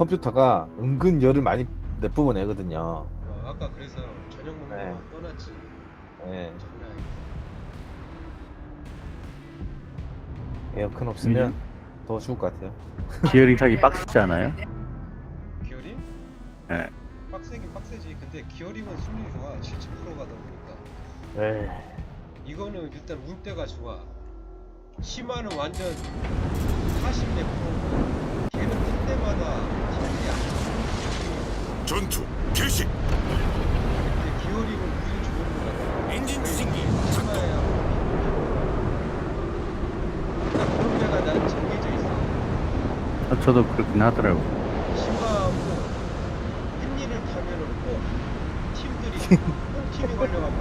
컴퓨터가 은근 열을 많이 내뿜어내거든요. 어, 아까 그래서 저녁 먹는 네. 거 떠났지. 예, 장난 아니다. 에어컨 없으면 더 죽을 것 같아요. 기어링 타기 빡세지 않아요? 기어링? 네. 빡세긴 빡세지. 근데 기어링은 승률이 좋아. 70%가 넘으니까. 에이, 이거는 일단 운대가 좋아. 심화는 완전 40몇 프로고 걔는 뜰 때마다 탑이야. 전투 개시. 기어링은 운이 좋은 거야. 엔진 추진기 작동. 그런 데가 난 정해져 있어. 아, 저도 그렇긴 하더라고. 심하고 햇일을 타면은 꼭 팀들이 꼭 팀이 걸려갖고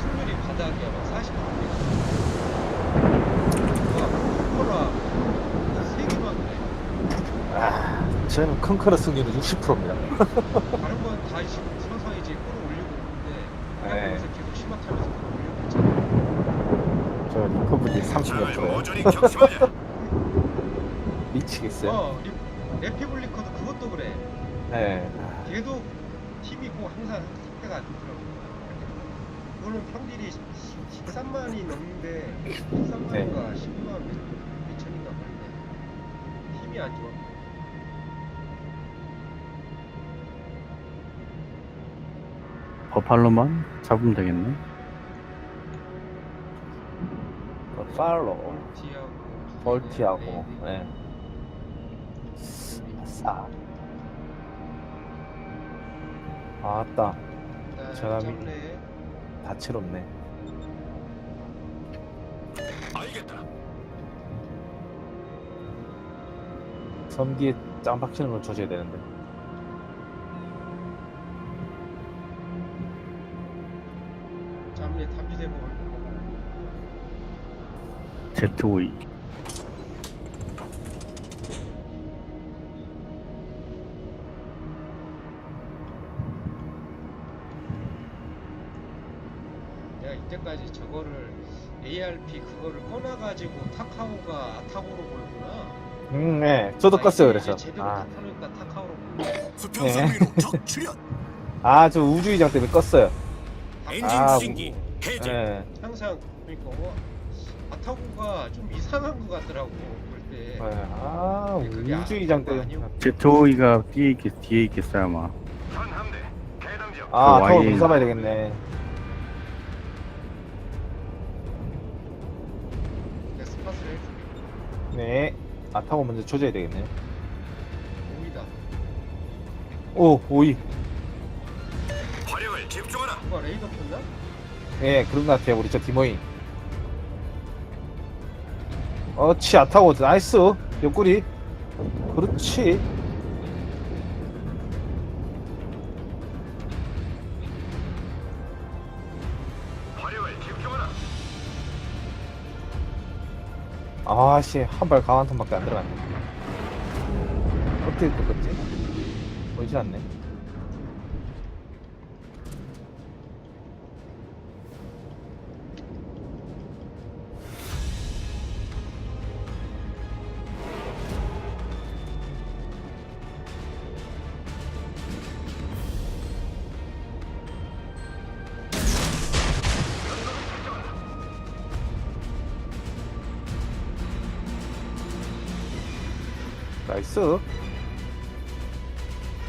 승률이 바닥이야 막 40%가 코코라 세 개만 그래 아, 저는 컨커러 승률은 60%입니다. 다른 건다 서서히 이제 끌어올리고 있는데 네. 계속 심화 타면서 끌어올리고 있잖아 저 리커브리 30몇 장을 프로예요. 모조리 격침하자. 미치겠어요. 어 리- 레피블리커도 그것도 그래 예. 걔도 팀이 고 항상 상태가 안 좋더라고. 그거는 평균이 13만이 넘는데 13만인가 12만 몇, 몇 천인가 그런데 힘이 안 좋아. 버팔로만 잡으면 되겠네. 멀티하고 멀티하고, 네, 예. 싸. 아따, 네. 저람이. 점례 다채롭네. 알겠다. 섬 뒤에 짱 박히는 걸 조져야 되는데. 점례 탐지대보 Z52. 내가 이때까지 저거를 ARP 그거를 꺼놔가지고 타카오가 아타고로 보였구나. 음, 네. 저도 아, 껐어요, 그래서. 제대로 아, 타카오니까 타카오로. 수평선 네. 위로 적 출현. 아, 저 우주이장 때문에 껐어요. 엔진 아, 추진기 해제. 예. 항상 그러니까 어, 아타고가 좀 이상한 것 같더라고 볼 때. 예. 아, 우주이장. 아니고 Z52가 뒤에, 있겠, 뒤에 있겠어요, 아마. 해당 지역. 아, 그 타워 Y- 분사봐야 되겠네. 스팟을. 네. 아, 타워 먼저 조져야 되겠네. 오이다. 오, 오이. 화력을 집중하라. 누가 레이더 폈나? 예, 그런 것 같아요. 우리 저 디모이. 어치, 아타고, 나이스. 옆구리. 그렇지. 아씨, 한 발 강한 턴밖에 안 들어갔네. 어떻게 꺾었지? 보이지 않네. 나이스.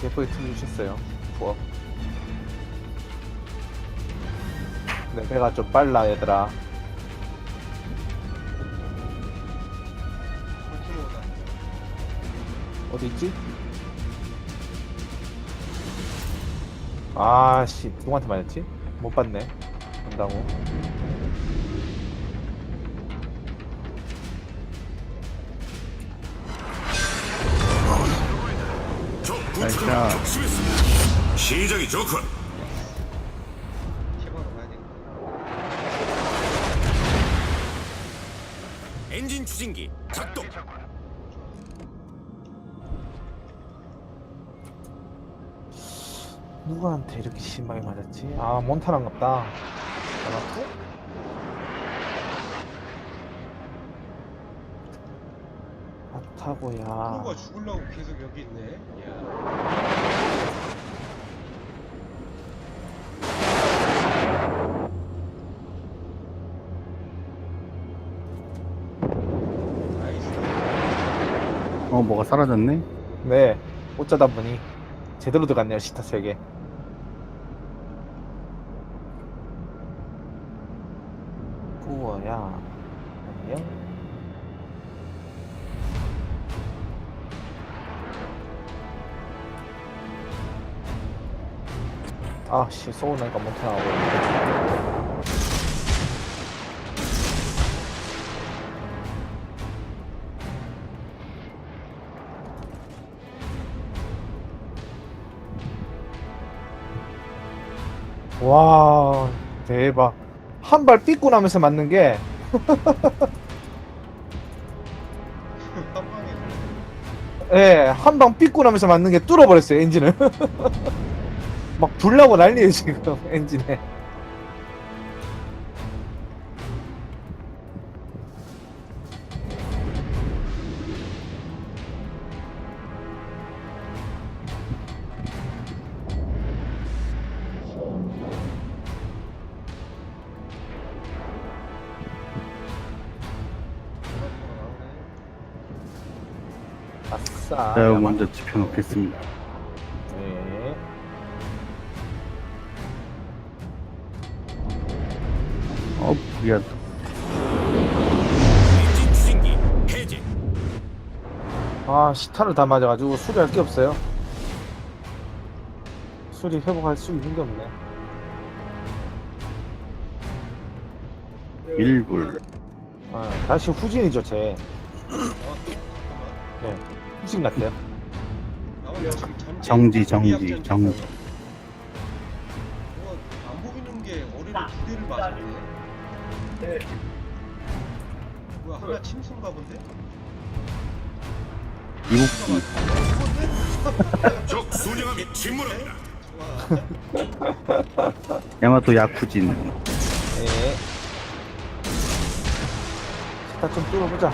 예쁘게 틀어주셨어요. 부엌. 내 배가 좀 빨라, 얘들아. 어디 있지? 아씨, 누구한테 맞았지? 못 봤네. 본다고. 나이스. 부츠가 격침했습니다. 시작이 좋군. 엔진 추진기 작동. 누구한테 이렇게 심하게 맞았지? 아, 몬타나인갑다. 맞았고? 아, 좋다고야. 프로가 죽으려고 계속 여기 있네. 야. 나이스. 어 뭐가 사라졌네? 네. 어쩌다 보니 제대로 들어갔네요 시타 3개. 아씨 쏘우니까 못하고 와 대박 한 발 삐고 나면서 맞는 게. 예, 한방 삐고 나면서 맞는 게 뚫어버렸어요, 엔진을. 막 불나고 난리에요, 지금, 엔진에. 아싸. 제가 먼저 지펴놓겠습니다. 어 불이야. 엔진 추진기 해제. 아, 시타를 다 맞아가지고 수리할 게 없어요. 수리 회복할 수 있는 게 없네. 일불. 아, 다시 후진이죠, 쟤. 네. 후진 전체 정지, 정지, 정지. 어, 안 보이는 게 어리를 두 대를 맞았네. 뭐야 하나 침수인가 본데? 이국기. 죽었네? 적 순양함이 침몰합니다. 야마토 야쿠진. 네. 시타 좀 뚫어보자.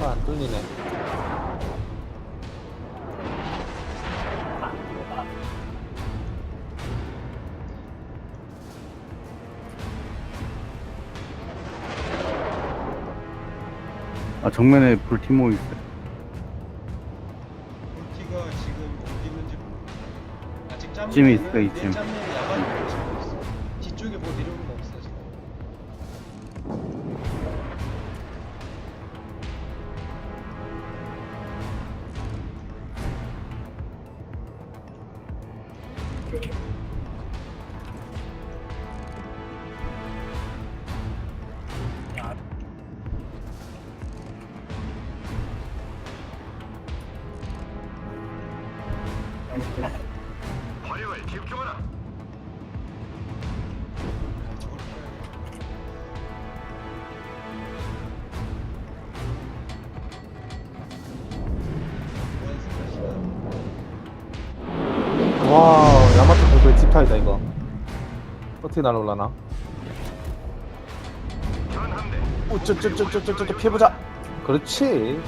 아, 안 뚫리네. 아 정면에 불티모 있어. 볼티가 지금 어디 있는지 모르겠어. 아직 짬 찜이 있어, 이 찜. 짬에 야간 지고 있어. 뒤쪽에 뭐 내려오는 거 없어 지금. 집타이다, 이거. 어떻게 날아올라나? 우쩌쩌쩌쩌쩌쩌 피해보자. 그렇지.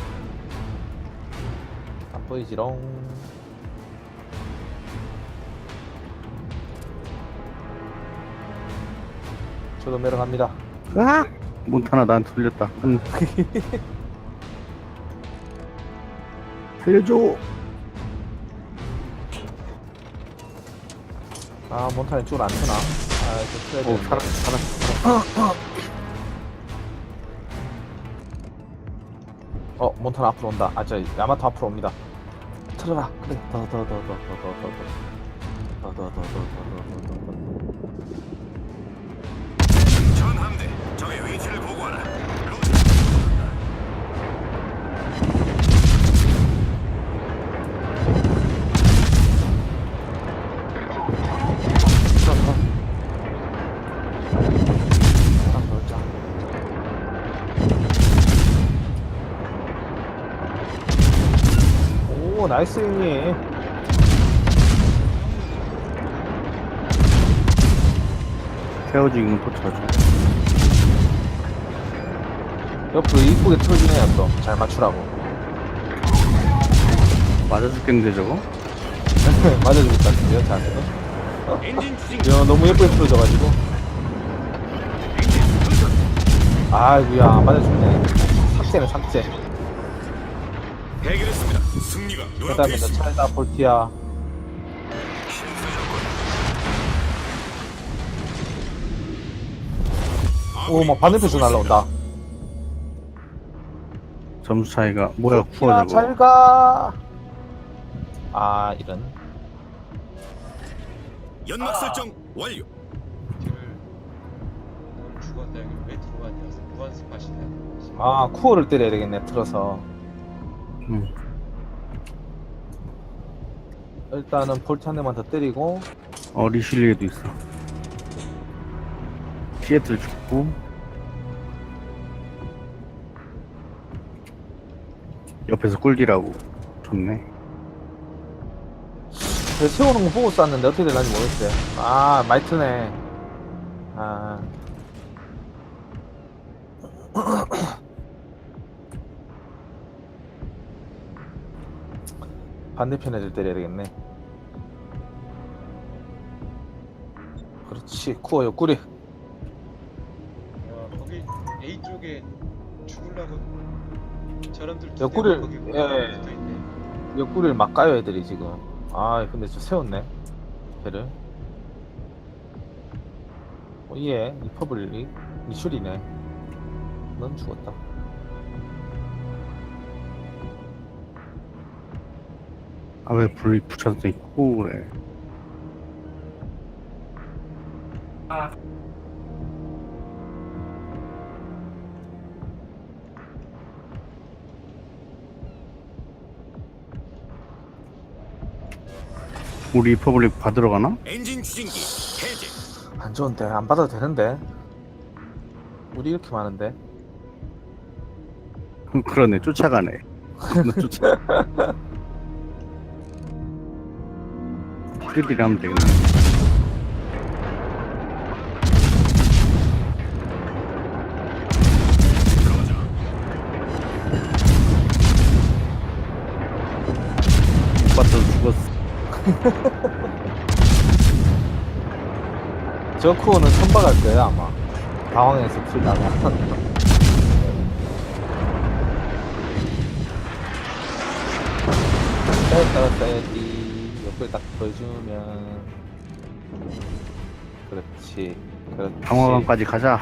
안 보이지롱. 저도 내려갑니다. 아! 몬타나 나한테 돌렸다. 한. 살려줘. 아, 몬타는 쪽을 안 트나? 아, 좀 트야 오 되는데. 살았 살았. 어, 몬타는 앞으로 온다. 아, 저 야마토 앞으로 옵니다. 틀어라. 그래. 더, 더, 더, 더, 더, 더, 더, 더. 더, 더, 더, 더, 더, 더, 더, 더, 더. 전 함대. 적의 위치를 보고하라. 오, 나이스 형님. 헤어지기는 또 쳐줘. 옆으로 이쁘게 틀어주네요 또 잘 맞추라고 맞아 죽겠는데 저거? 맞아주고 있다는데요 저한테도 엔진 추진. 야 너무 예쁘게 틀어져가지고 아이고야 맞아주네 삭제네 삭제. 승리가 그 다음에 눈앞에 너 있습니다. 차에다 볼티야 오 막 반대편에서 날라온다. 점수 차이가 뭐야 쿠어 야 저거 잘가. 아 이런. 연막 설정 완료. 뒤를 넌 죽었다 여기 왜 들어왔냐 무한 스팟이네 아 쿠어를 때려야 되겠네 틀어서. 응. 일단은 대만 더 때리고. 어 리실리에도 있어. 시애틀 죽고. 옆에서 꿀디라고. 좋네. 저 세우는 거 보고 쐈는데 어떻게 될는지 모르겠어요. 아 마이트네. 아. 반대편 애들 때려야 되겠네 그렇지. 쿠어 옆구리. 야 거기 A 쪽에 죽으려고 옆구리를- 대가 거기 예. 붙어 있네. 옆구리를 막 까요 애들이 지금. 아 근데 저 세웠네. 배를. 오예. 리퍼블릭 미술이네. 넌 죽었다. 아왜 불이 붙여져 있고 그래 우리 리퍼블릭 받으러 가나? 엔진 추진기 해제. 안 좋은데 안 받아도 되는데. 우리 이렇게 많은데. 그러네. 쫓아가네. 너 쫓아. 꿀디를 하면 되겠네 저 쿠어는 선박할 거예요 아마 당황해서 풀다가 따라 써야지 옆에 딱 보여주면 그렇지 그렇지 방화관까지 가자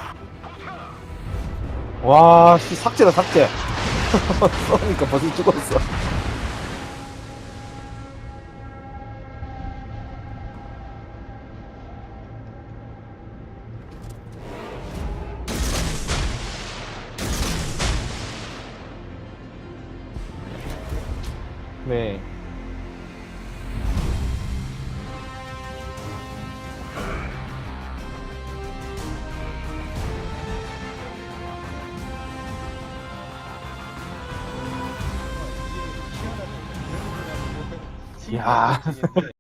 와, 씨, 삭제다, 삭제. 쏘니까 벌써 죽었어. 네 야.